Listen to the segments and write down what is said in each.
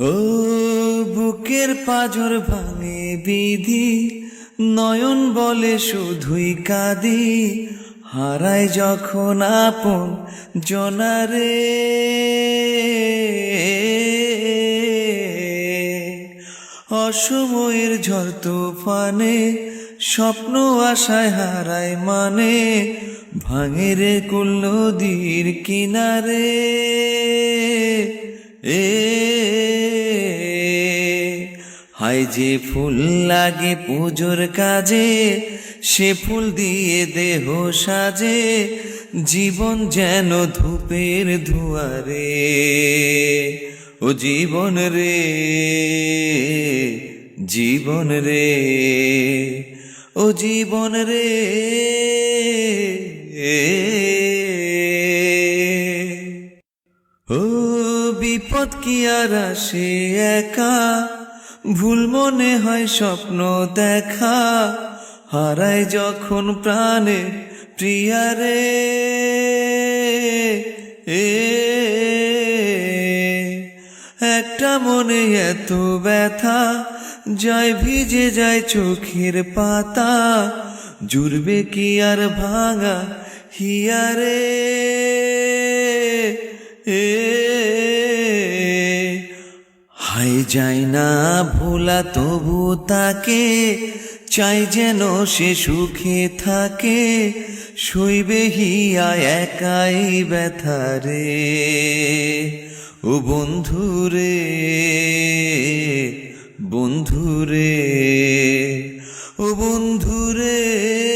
ও বুকের পাজর ভাঙে বিধি, নয়ন বলে শুধুই কাঁদি হারায় যখন আপন জনারে। অসময়ের ঝড় তুফানে, স্বপ্ন আশায় হারায় মানে ভাঙে রে কুল নদীর কিনারে। এ হায় যে ফুল লাগে পুজোর কাজে, সে ফুল দিয়ে দেহ সাজে, জীবন যেন ধূপের ধুয়ারে। ও জীবন রে জীবন রে, ও জীবন রে। ও বিপদ কি আর আসে একা ভুল মনে হয় স্বপ্ন দেখা, হারায় যখন প্রাণে প্রিয়ারে এ, একটা মনে এত ব্যথা, যায় ভিজে যায় চোখের পাতা, জুড়বে কি আর ভাঙা হিয়ারে? হাই যাই না ভোলা, তবু তাকে। চাই যেন সে সুখে থাকে শৈবে হিয়া একাই ব্যথারে ও বন্ধুরে বন্ধুরে ও বন্ধুরে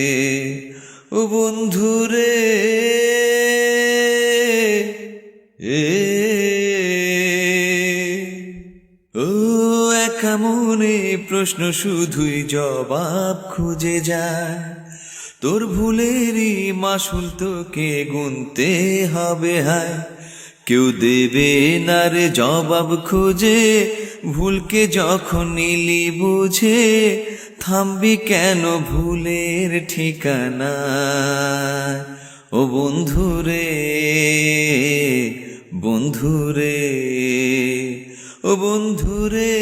বন্ধুরে, এ, ও, একা মনে প্রশ্ন শুধুই জবাব খুঁজে যায়। তোর ভুলেরই মাসুল তোকে গুনতে হবে হায়। কেউ দেবে না রে জবাব খুঁজে ভুলকে যখন নিলি বুঝে থামবি কেন ভুলের ঠিকানা ও বন্ধুরে বন্ধুরে ও বন্ধুরে।